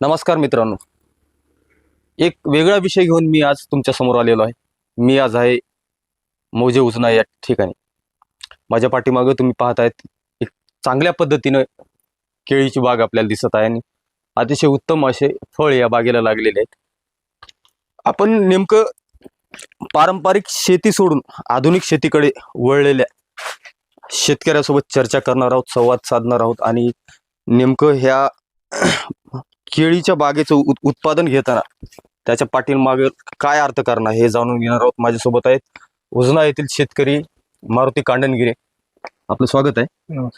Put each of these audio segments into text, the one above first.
नमस्कार मित्रांनो. एक वेगळा विषय घेऊन मी आज तुमच्यासमोर आलेलो आहे. मी आज आहे मोजे उजना या ठिकाणी. माझ्या पाठीमागं तुम्ही पाहत आहेत एक चांगल्या पद्धतीनं केळीची बाग आपल्याला दिसत आहे आणि अतिशय उत्तम असे फळ या बागेला लागलेले आहेत. आपण नेमकं पारंपरिक शेती सोडून आधुनिक शेतीकडे वळलेल्या शेतकऱ्यासोबत चर्चा करणार आहोत संवाद साधणार आहोत आणि नेमकं ह्या केळीच्या बागेचं उत- उत्पादन घेताना त्याच्या पाठीमागे काय अर्थ करणं हे जाणून घेणार आहोत माझ्यासोबत आहेत उजना येथील शेतकरी मारुती कांडणगिरे. आपलं स्वागत आहे.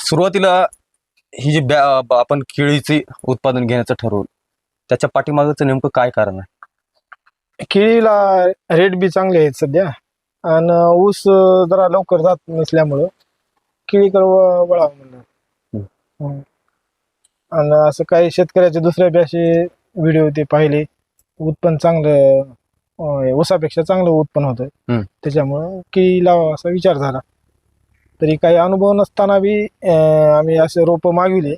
सुरुवातीला ही जी बॅ आपण केळीचे उत्पादन घेण्याचं ठरवलं त्याच्या पाठीमागचं नेमकं काय कारण आहे? केळीला रेट बी चांगले आहेत सध्या. आणि ऊस जरा लवकर जात नसल्यामुळं केळीकडे वळावं म्हणलं. आणि असं काही शेतकऱ्याचे दुसऱ्या बी असे व्हिडिओ ते पाहिले. उत्पन्न चांगलं अं, ऊसापेक्षा चांगलं उत्पन्न होतं हम्म. त्याच्यामुळं केळी लावा असा विचार झाला. तरी काही अनुभव नसताना बी अं, आम्ही असे रोपं मागविले.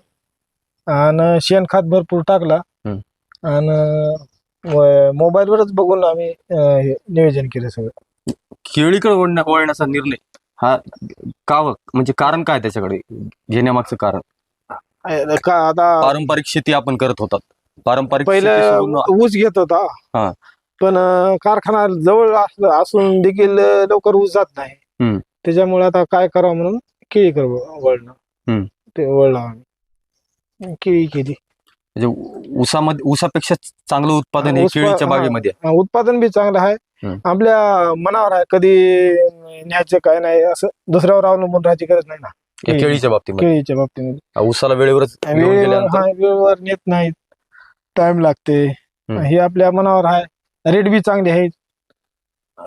आणि शेणखत भरपूर टाकला. हम्म. आणि मोबाईलवरच बघून आम्ही अं, हे नियोजन केलं सगळं. केळीकडे वळण्या वळण्याचा निर्णय. हा का व- म्हणजे कारण काय त्याच्याकडे? घेण्यामागचं कारण? का आता पारंपरिक शेती आपण करत होतात पारंपरिक शेती पहिलं सोडून ऊस घेत होता हा. पण अं, कारखाना जवळ असलं असून देखील अं, लवकर ऊस जात नाही हम्म. त्याच्यामुळे आता काय करावं म्हणून केळी कर वळणं हम्म. ते वळलं आम्ही केळी केली म्हणजे ऊ- ऊसामध्ये ऊसापेक्षा चांगलं उत्पादन हे ऊस- केळीच्या हा. बागेमध्ये आहे. अं, उत्पादन बी चांगलं आहे हम्म. आपल्या मनावर आहे कधी न्यायचं काय नाही असं दुसऱ्यावर अवलंबून राहायची गरज नाही ना या केळी- केळीच्या बाबतीमध्ये. केळीच्या बाबतीमध्ये. ऊसाला वेळेवरच घेऊन वेळेवर गेल्यानंतर? हा वेळेवर नेत नाहीत. टाइम लागते. हे आपल्या मनावर आहे. रेट बी चांगले आहेत.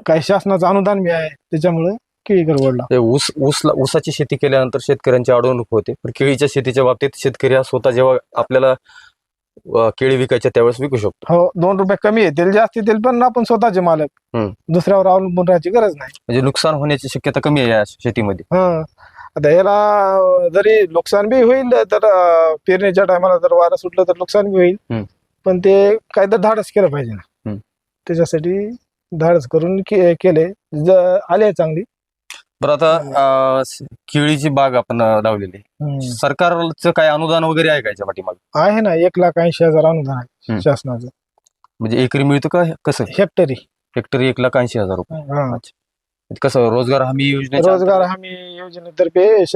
काही शासनाचं अनुदान बी आहे. त्याच्यामुळे केळीकर वडला ते ऊस ऊसला ऊसाची शेती केल्यानंतर शेतकऱ्यांची अडवणूक होते. पण केळीच्या शेतीच्या बाबतीत शेतकरी हा स्वतः जेव्हा आपल्याला अं, केळी विकायच्या त्यावेळेस विकू शकतो. हो दोन रुपये कमी येतील जास्त येतील पण आपण स्वतःचे मालक. हम्म. दुसऱ्यावर अवलंबून राहायची गरज नाही. म्हणजे नुकसान होण्याची शक्यता कमी आहे या शेतीमध्ये. हा. आता याला जरी नुकसान बी होईल तर अं, पेरणीच्या टायमाला जर वारं सुटलं तर नुकसान बी होईल हम्म. पण ते काय तर धाडस केलं पाहिजे ना हम्म. त्याच्यासाठी धाडस करून के- केले ज- आले चांगली बरं आता अं, स- केळीची बाग आपण अं, लावलेली आहे. हम्म. सरकारचं काय अनुदान वगैरे आहे का याच्या पाठीमागे आहे ना एक लाख ऐंशी हजार अनुदान आहे. शासनाचं म्हणजे एकरी मिळतं का कसं हेक्टरी हेक्टरी एक लाख ऐंशी हजार रुपये हा. कसं रोजगार हमी योजनेच्या रोजगार हमी योजनेतर्फे श-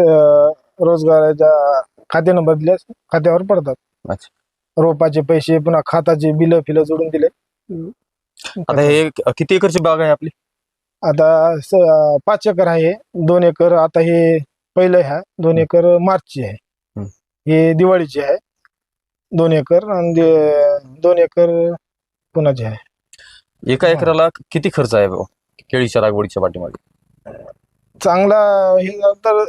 रोजगाराच्या खाते नंबर दिल्यास खात्यावर पडतात. अच्छा. रोपाचे पैसे पुन्हा खाताचे बिल फिल जोडून दिले. आता हे क- किती एकरची बाग आहे आपली? आता स- पाच एकर आहे. दोन एकर आता हे पहिलं ह्या दोन एकर मार्चची आहे. हम्म. हे दिवाळीची आहे. दोन एकर आणि दे- दोन एकर पुन्हाची आहे. एका हा. एकराला किती खर्च आहे बुवा केळीच्या लागवडीच्या पाठीमागे. चांगला हे झालं तर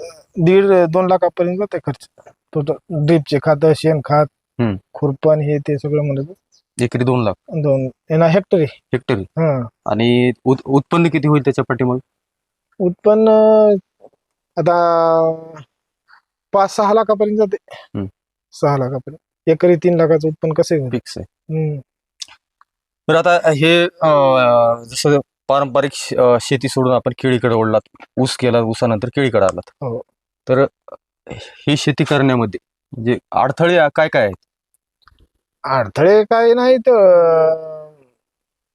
दीड दोन लाखापर्यंत जाते खर्च. टोटल ड्रीपचे खात शेण खात हम्म. खुरपण हे ते सगळं म्हणत एकरी दोन लाख. दोन येणार हेक्टरी. हेक्टरी. हा. आणि उत- उत्पन्न किती होईल त्याच्या पाठीमागे? उत्पन्न आता पाच सहा लाखापर्यंत जाते. हम्म. सहा लाखापर्यंत. एकरी तीन लाखाचं उत्पन्न कसं होईल? फिक्स आहे. हम्म. तर आता हे अं, जसं पारंपरिक शेती सोडून आपण केळीकडे ओढलात ऊस केला ऊसानंतर केळीकडे आलात. हो. तर ही शेती करण्यामध्ये म्हणजे अडथळे काय काय आहेत? अडथळे काय नाही तर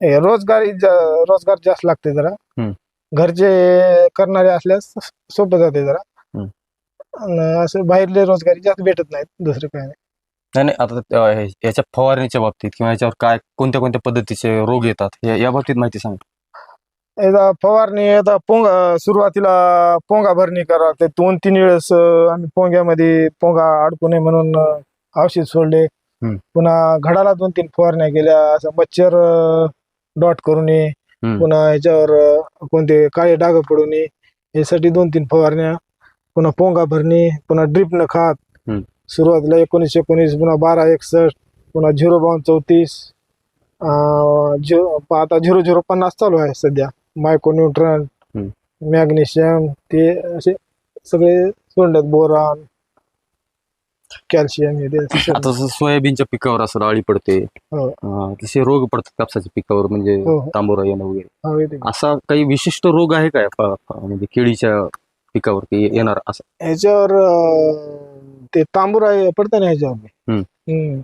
हे रोजगार रोजगार जास्त लागते जरा. हम्म. घरचे करणारे असल्यास सोपं जाते जरा. हम्म. असं बाहेरले रोजगारी जास्त भेटत नाहीत दुसरं काय नाही. नाही नाही आता अं, हे- याच्या फवारणीच्या बाबतीत किंवा याच्यावर काय कोणत्या कोणत्या पद्धतीचे रोग येतात या या बाबतीत माहिती सांग. फवारणी आता पोंगा सुरुवातीला पोंगा भरणी करा. लागते दोन तीन वेळेस आम्ही पोंग्यामध्ये पोंगा अडकू नये म्हणून औषध सोडले. हम्म. पुन्हा घडाला दोन तीन फवारण्या केल्या. असं मच्छर डॉट करू नये. हम्म. पुन्हा ह्याच्यावर अं, कोणते काळे डाग पडू नये. यासाठी दोन तीन फवारण्या. पुन्हा पोंगा भरणी. पुन्हा ड्रिप न खात. हम्म. सुरुवातीला एकोणीस एकोणीस पुन्हा बारा एकसष्ट पुन्हा झिरो बावन्न चौतीस. अं, झिरो आता झिरो झिरो पन्नास चालू आहे सध्या. मायक्रोन्यूट्रन मॅग्नेशियम ते असे सगळे सोडलेत बोरान कॅल्शियम हे ते असं आता जसं सोयाबीनच्या पिकावर असं अळी पडते हो. अं, तसे रोग पडतात कापसाच्या पिकावर म्हणजे हो, हो. तांबोरा येणं वगैरे हो, येते. असा काही विशिष्ट रोग आहे काय प- प- म्हणजे केळीच्या पिकावर येणार असं ह्याच्यावर अं, ते तांबूरा पडतं ना ह्याच्यावर हम्म. हम्म.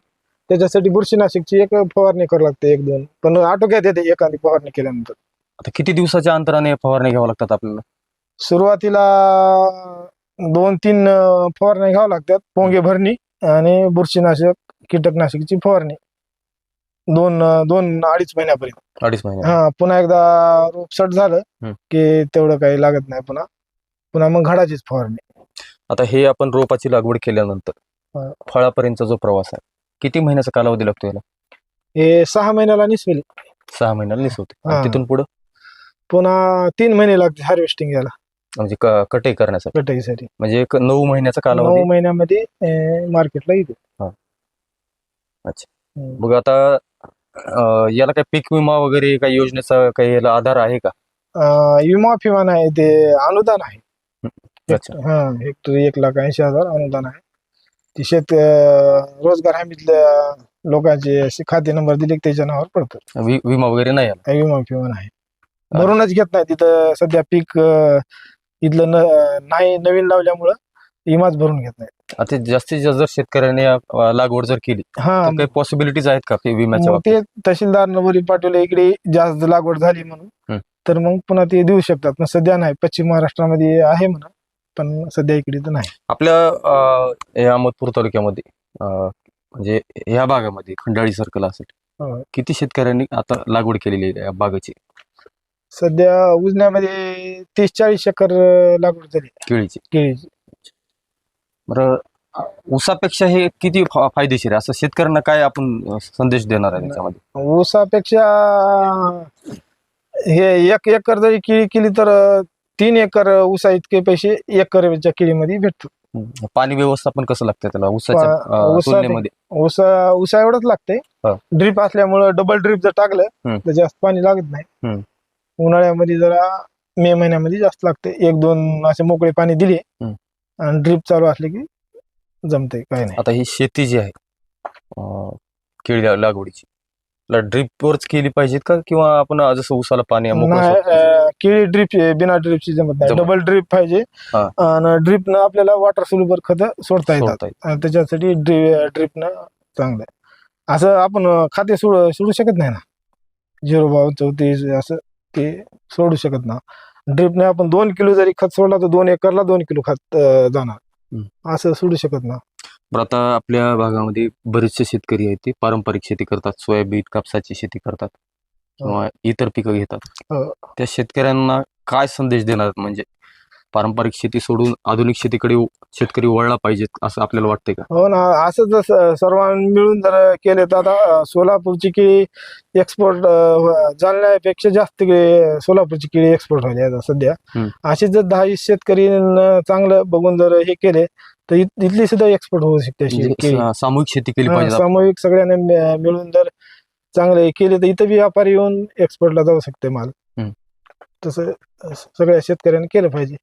त्याच्यासाठी बुरशीनाशकची एक फवारणी करावी लागते एक दोन पण आटोक्यात येते एखादी फवारणी केल्यानंतर आता किती दिवसाच्या अंतराने फवारणी घ्यावं लागतात आपल्याला? सुरुवातीला दोन तीन अं, फवारण्या घ्याव्या लागतात. पोंगे भरणी आणि बुरशीनाशक कीटकनाशकची फवारणी. दोन अं, दोन अडीच महिन्यापर्यंत. अडीच महिने. हा पुन्हा एकदा रोप सट झालं. की तेवढं काही लागत नाही पुन्हा. पुन्हा मग घडाचीच फवारणी. आता हे आपण रोपाची लागवड केल्यानंतर हा. फळापर्यंतचा जो प्रवास आहे किती महिन्याचा कालावधी लागतो याला? हे सहा महिन्याला निसवेल. सहा महिन्याला निसवते. आणि हा. तिथून पुढं? पुन्हा तीन महिने लागते हार्वेस्टिंग याला. म्हणजे क- कटाई करण्यासाठी. कटाईसाठी म्हणजे एक नऊ महिन्याचा कालावधी. नऊ महिन्यामध्ये मार्केटला येते. मग आता अं, याला काय पीक विमा वगैरे काही योजनेचा काही याला आधार आहे का? अं, विमा फिमा नाही ते अनुदान आहे. अच्छा. हा हेक्टरी एक लाख ऐंशी हजार अनुदान आहे. ती शेत अं, रोजगार हमीतल्या लोकांचे असे खाते नंबर दिले की त्याच्या नावावर पडतं वि- विमा वगैरे नाही काही विमा फिमा नाही. भरूनच घेत नाही. तिथं सध्या पीक अं, इथलं न- नाही नवीन लावल्यामुळं विमाच भरून घेत नाही. आता जास्तीत जास्त जर शेतकऱ्याने अं, लागवड जर केली हा. काही पॉसिबिलिटीज आहेत का विम्याच्या मग बाबतीत? ते तहसीलदार वरी पाठवले इकडे जास्त लागवड झाली म्हणून हम्म. तर मग पुन्हा ते देऊ शकतात. पण सध्या नाही. पश्चिम महाराष्ट्रामध्ये आहे म्हणा पण सध्या इकडे तर नाही. आपल्या अं, या अहमदपूर तालुक्यामध्ये अं, म्हणजे ह्या भागामध्ये खंडाळी सर्कल असेल हो. किती शेतकऱ्यांनी आता लागवड केलेली आहे या बागाची सध्या उजण्यामध्ये तीस चाळीस एकर लागवड झाली. केळीची. केळीची. बरं ऊसापेक्षा हे किती फा- फायदेशीर आहे? असं शेतकऱ्यांना काय आपण अं, संदेश देणार आहे त्याच्यामध्ये? ऊसापेक्षा हे एक एकर जरी केळी केली तर तीन एकर ऊसा इतके पैसे एकरच्या केळीमध्ये हम्म. पाणी व्यवस्थापन कसं लागतं त्याला? ऊसाच्या पा- अं, ऊसा- तुलनेमध्ये. ऊसा ऊसा एवढंच लागते हा. ड्रीप असल्यामुळं डबल ड्रीप जर टाकलं हम्म. तर जास्त पाणी लागत नाही. हम्म. उन्हाळ्यामध्ये जरा मे महिन्यामध्ये जास्त लागते एक दोन असे मोकळे पाणी दिले. आणि ड्रीप चालू असले की जमते काय नाही आता ही शेती जी आहे अं, केळी ला- लागवडीची ड्रिपवरच केली पाहिजेत का किंवा आपण जसं ऊसाला पाणी मोकळं नाही सोडतो? अं, केळी ड्रीप बिना ड्रीपची जमत नाही जमत. डबल ड्रीप पाहिजे हा. आणि ड्रीपनं आपल्याला वॉटर सोल्युबर खत सोडता येतात सोडता. आणि त्याच्यासाठी ड्रीपनं चांगलं आहे असं आपण अं, खाते सोड सोडू शकत नाही ना झिरो बाव चौतीस असं ते सोडू शकत ना. ड्रीपने आपण दोन किलो जरी खत सोडला तर दोन एकरला दोन किलो खत अं, जाणार. असं सोडू शकत ना. बरं आता आपल्या भागामध्ये बरेचसे शेतकरी आहेत ते पारंपरिक शेती करतात. सोयाबीन कापसाची शेती करतात. किंवा इतर पिकं घेतात. हो. त्या शेतकऱ्यांना काय संदेश देणार? म्हणजे पारंपरिक शेती सोडून आधुनिक शेतीकडे शेतकरी वळला पाहिजेत असं आपल्याला वाटतंय का? हो ना असं जर सर्वांनी मिळून जर केले तर आता सोलापूरची केळी एक्सपोर्ट जालन्यापेक्षा जास्त सोलापूरची केळी एक्सपोर्ट व्हायली आता सध्या. असे जर दहा शेतकरी चांगलं बघून जर हे केले तर इथली सुद्धा एक्सपोर्ट होऊ शकते म्हणजे सामूहिक शेती केली पाहिजे सामूहिक सगळ्यांनी मिळून जर चांगले केले तर इथं बी व्यापारी येऊन एक्सपोर्टला जाऊ शकते माल. तसं सगळ्या शेतकऱ्यांनी केलं पाहिजे.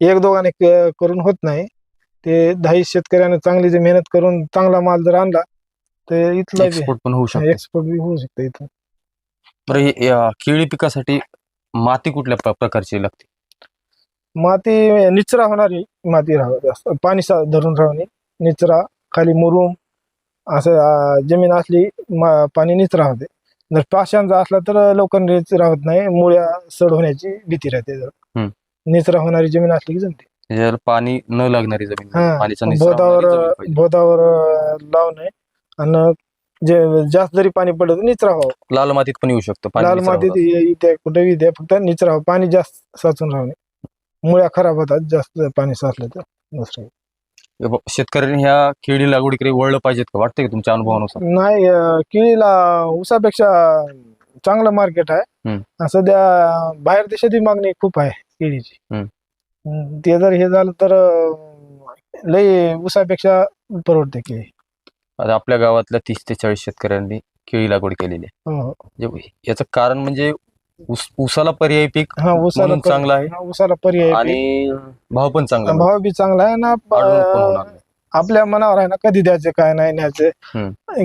एक दोघांनी करून होत नाही. ते दहा शेतकऱ्याने चांगली जर मेहनत करून चांगला माल जर आणला तर इथला एक्सपोर्ट पण होऊ शकते. एक्सपोर्ट बी होऊ शकते इथं. बरं या केळी पिकासाठी माती कुठल्या प्र- प्रकारची लागते? माती निचरा होणारी माती राहावं जास्त. पाणी सा- धरून राहणे निचरा खाली मुरुम असं अं, जमीन असली मा- पाणी निचरा होते. जर पाषाणचा असला तर लवकर निचरा होत नाही मुळ्या सड होण्याची भीती राहते. जर. हम्म. निचरा होणारी जमीन असली की जमते. पाणी न लागणारी जमीन हा, निचरा बोधावर होणारी जमीन पाहिजे. बोधावर लावणे आणि जे जास्त जरी पाणी पडलं तर निचरा व्हावं. लाल मातीत पण येऊ शकतं पाणी लाल निचरा मातीत. इ- इथे कुठे इथे फक्त निचरा. पाणी जास्त साचून राहणे मुळ्या खराब होतात जास्त पाणी साचलं तर दुसरं हे ब- शेतकऱ्यांनी ह्या केळी लागवडीकडे वळलं पाहिजेत का? वाटतंय का तुमच्या अनुभवानुसार? नाही अं, केळीला ऊसापेक्षा चांगलं मार्केट आहे. सध्या बाहेर देशातही मागणी खूप आहे केळीची. ते जर हे झालं तर लय ऊसापेक्षा परवडते केळी. आता आपल्या गावातल्या तीस ते चाळीस शेतकऱ्यांनी केळी लागवड केलेली आहे. हो, हो. याचं कारण म्हणजे ऊस ऊसाला पर्यायी पीक हा पर- चांगलं आहे. ऊसाला पर्याय. आणि भाव पण चांगला भाव बी चांगला आहे ना. आपल्या मनावर आहे ना कधी द्यायचे काय नाही न्यायचे.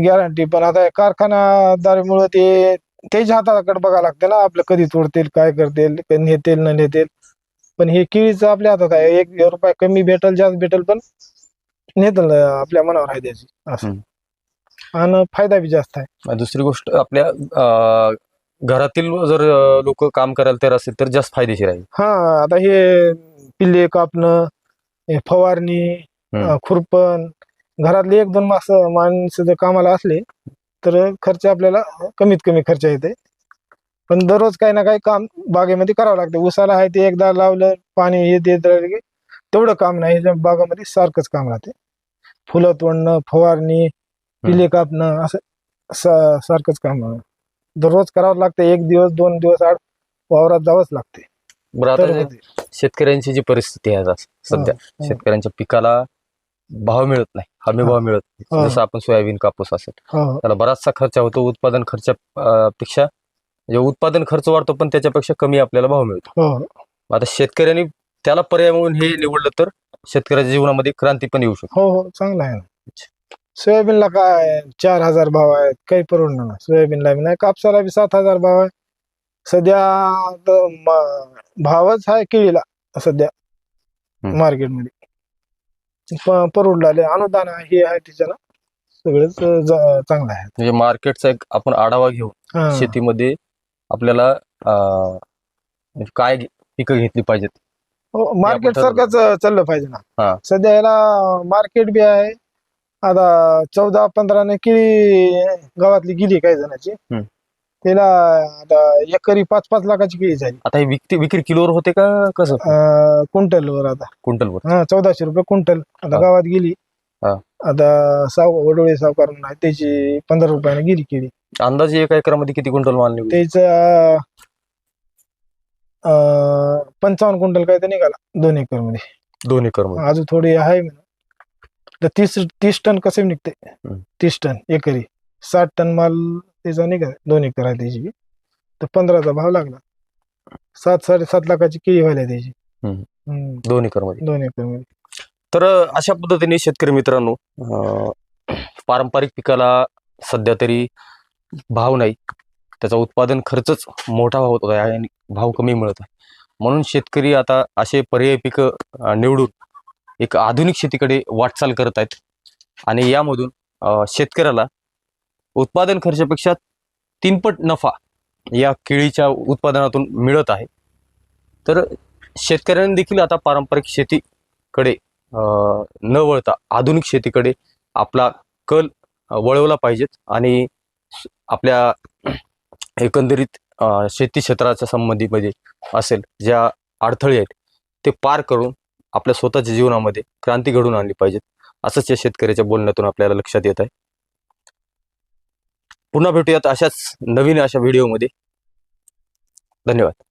गॅरंटी पण आता कारखानादारीमुळे ते त्याच्या हाताकडे बघावं लागते ना आपलं कधी तोडतील काय करतील नेतील न नेतील. पण हे केळीचं आपल्या हातात आहे. एक रुपये कमी भेटल जास्त भेटल पण नेतल आपल्या मनावर आहे त्याची. असं. आणि फायदा बी जास्त आहे. दुसरी गोष्ट आपल्या घरातील जर लोक काम करायला तयार असेल तर जास्त फायदेशीर आहे. हा आता हे पिल्ले कापणं फवारणी खुरपण घरातले एक दोन मास माणसं जर कामाला असले तर खर्च आपल्याला कमीत कमी खर्च येते पण दररोज काही ना काही काम बागेमध्ये करावं लागतं उसाला आहे ते एकदा लावलं पाणी हे देत राहिलं की तेवढं काम नाही बागामध्ये सारखंच काम राहते फुलं तोडणं फवारणी पिले कापणं असं सा- सारखंच काम. दररोज करावं लागतं एक दिवस दोन दिवस आड वावरात जावंच लागते बरं आता तर जे होते. शेतकऱ्यांची जी परिस्थिती आहे आज सध्या. शेतकऱ्यांच्या पिकाला भाव मिळत नाही. हमी. भाव मिळत नाही. जसं आपण सोयाबीन कापूस असेल. त्याला बराचसा खर्च होतो उत्पादन खर्च पेक्षा. म्हणजे उत्पादन खर्च वाढतो पण त्याच्यापेक्षा कमी आपल्याला भाव मिळतो. आता शेतकऱ्यांनी त्याला पर्याय म्हणून हे निवडलं तर शेतकऱ्याच्या जीवनामध्ये क्रांती पण येऊ शकते. हो हो. चांगला आहे ना. सोयाबीनला काय चार हजार भाव आहे काही परवडणार नाही. सोयाबीनला बी नाही कापसाला बी सात हजार भाव आहे. सध्या भावच आहे केळीला सध्या. मार्केटमध्ये. परवडला अनुदान आहे हे आहे तिच्याला सगळंच ज- चांगलं आहे म्हणजे मार्केटचा एक आपण आढावा घेऊन हा. शेतीमध्ये आपल्याला अं, म्हणजे काय घे- पिकं घेतली पाहिजेत हो, मार्केट ठरवलं. सारखंच चाललं पाहिजे हा. ना सध्या याला मार्केट बी आहे आता चौदा पंधराने केळी गावातली गेली काही जणांची हम्म. त्याला आता एकरी पाच पाच लाखाची केळी झाली. आता हे विकती विक्री किलोवर होते का कसं? अं, क्विंटलवर आता. क्विंटलवर. हा चौदाशे रुपये क्विंटल. आता हा. गावात गेली. हा. आता साव वडोळे सावकार म्हणून आहे त्याची पंधरा रुपयाने गेली केळी. अंदाजे एका एकरामध्ये किती क्विंटल माल निघू त्याच पंचावन्न क्विंटल काय तर निघाला दोन एकरमध्ये दोन एकरमध्ये अजून थोडी आहे म्हणा तर तीस तीस टन कसे निघते? हम्म. तीस टन एकरी. साठ टन माल त्याचा निघा दोन एकर आहे त्याची. तर पंधराचा भाव लागला. सात साडेसात लाखाची केळी व्हायला त्याची. हम्म, दोन एकरमध्ये दोन एकरमध्ये तर अशा पद्धतीने शेतकरी मित्रांनो अं, पारंपरिक पिकाला सध्या तरी भाव नाही. त्याचा उत्पादन खर्चच मोठा होत आहे आणि भाव कमी मिळत आहे. म्हणून शेतकरी आता असे पर्यायी पिकं अं, निवडून एक आधुनिक शेतीकडे वाटचाल करत आहेत. आणि यामधून अं, शेतकऱ्याला उत्पादन खर्चापेक्षा तीनपट नफा या केळीच्या उत्पादनातून मिळत आहे. तर शेतकऱ्यांनी देखील आता पारंपरिक शेतीकडे न वळता आधुनिक शेतीकडे आपला कल वळवला पाहिजेत आणि आपल्या एकंदरीत शेती क्षेत्राच्या संबंधीमध्ये असेल ज्या अडथळे आहेत ते पार करून आपल्या स्वतःच्या जीवनामध्ये क्रांती घडून आणली पाहिजेत असंच या शेतकऱ्याच्या बोलण्यातून आपल्याला लक्षात येत आहे. पुन्हा भेटूयात अशाच नवीन अशा व्हिडिओमध्ये धन्यवाद.